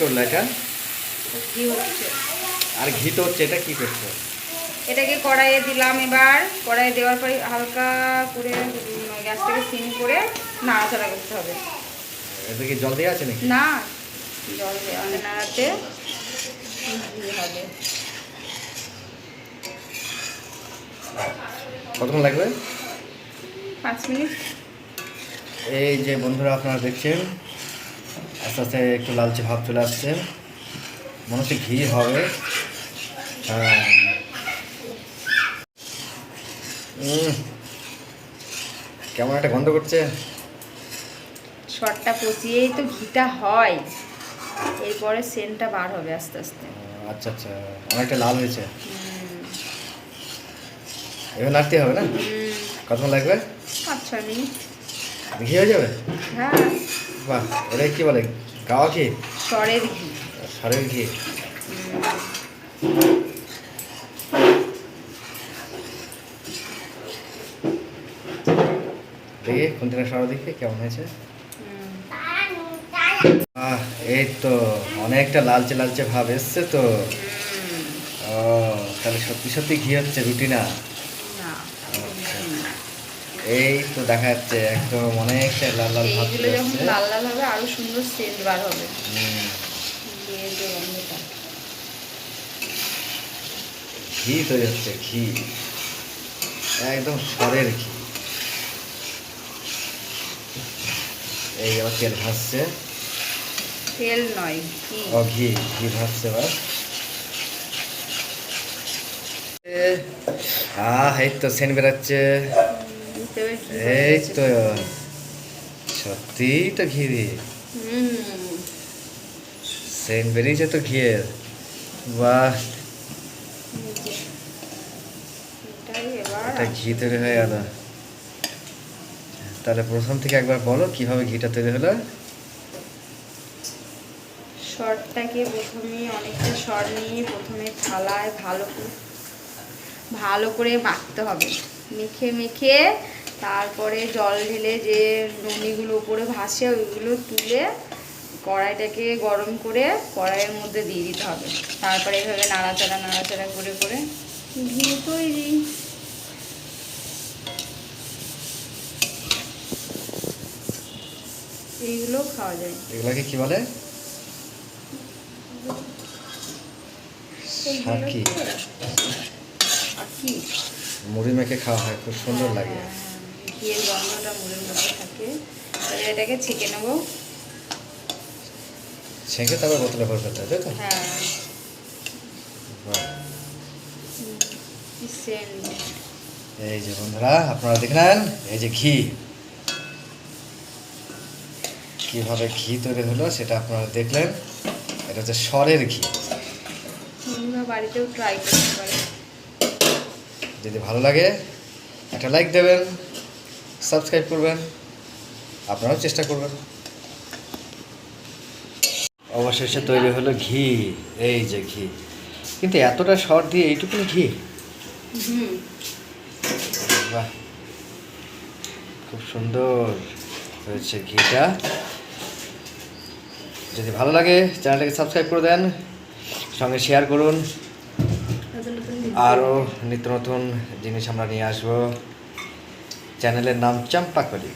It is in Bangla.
করল এটা? ঘি হচ্ছে। আর ঘি তো হচ্ছে এটা কি করছ? এটাকে কড়াইয়ে দিলাম এবার। কড়াইয়ে দেওয়ার পরে হালকা করে গ্যাসটাকে সিম করে নাড়াচাড়া করতে হবে। এতে কি জল দেওয়া আছে নাকি? না জল দেওয়া নাড়াতে হবে। কতক্ষণ লাগবে? পাঁচ মিনিট। এই যে বন্ধুরা আপনারা দেখছেন আস্তে আস্তে একটু লালচে ভাব চলে আসছে। মনে হচ্ছে ঘি হবে। কেমন একটা গন্ধ করছে। শটটা পচিয়েই তো ঘিটা হয়। এরপরে সেন্টটা বার হবে আস্তে আস্তে। আচ্ছা আচ্ছা অনেকটা লাল হয়েছে। এবার নাড়তে হবে না? কতক্ষণ লাগবে? পাঁচ ছয় মিনিট। ঘি হয়ে যাবে? হ্যাঁ। বাহ ওটা কি বলে? গাওয়া ঘি সরের ঘি। সারের ঘি। দেখি কোন সরা দেখি কেমন হয়েছে। এই তো অনেকটা লালচে লালচে ভাব এসছে তো। ও তাহলে সত্যি সত্যি ঘি হচ্ছে রুটি না এই তো দেখা যাচ্ছে একদম অনেকটা লাল লাল ভাব এইগুলো যখন লাল লাল হবে আরও সুন্দর সেন্ট বার হবে। ঘি তৈরি হচ্ছে ঘি। একদম সরের ঘি। এই আবার তেল ভাসছে। তেল নয় ঘি। ও ঘি ঘি ভাসছে এবার। আহ এই তো সেন বেরাচ্ছে। তো। ঘি হুম বেরিয়েছে তো ঘিয়ের। বাহ। ঘি তৈরি হয়ে গেল। তাহলে প্রথম থেকে একবার বলো, কীভাবে ঘিটা তৈরি হলো? শর্টটাকে প্রথমে অনেকটা শর নিয়ে প্রথমে থালায় ভালো ভালো করে মাখতে হবে। মেখে মেখে তারপরে জল ঢেলে যে ননিগুলো উপরে ভাসে ওইগুলো তুলে কড়াইটাকে গরম করে কড়াইয়ের মধ্যে দিয়ে দিতে হবে। তারপরে এভাবে নাড়াচাড়া নাড়াচাড়া করে করে ঘি তৈরি। এইগুলো খাওয়া যায়। এগুলাকে কি বলে? মুড়ি মেখে খাওয়া হয় খুব সুন্দর লাগে। হ্যাঁ, হ্যাঁ, ঘিয়ের গন্ধটা মুড়ের মধ্যে থাকে। এবার এটাকে ছেঁকে নেব। ছেঁকে তারপর বোতলে ভরে ফেলতে তো? হ্যাঁ। এই যে বন্ধুরা আপনারা দেখলেন এই যে ঘি। কীভাবে ঘি তৈরি হলো সেটা আপনারা দেখলেন। এটা হচ্ছে সরের ঘি। বাড়িতেও ট্রাই করতে পারে যদি ভালো লাগে একটা লাইক দেবেন। সাবস্ক্রাইব করবেন আপনারাও চেষ্টা করবেন। অবশেষে তৈরি হলো ঘি এই যে ঘি। কিন্তু এতটা সর দিয়ে এইটুকুনি ঘি? হুম। বাহ খুব সুন্দর হয়েছে ঘিটা। যদি ভালো লাগে চ্যানেলটাকে সাবস্ক্রাইব করে দেন সঙ্গে শেয়ার করুন। আরও নিত্য নতুন জিনিস আমরা নিয়ে আসব। চ্যানেলের নাম চম্পাকলি।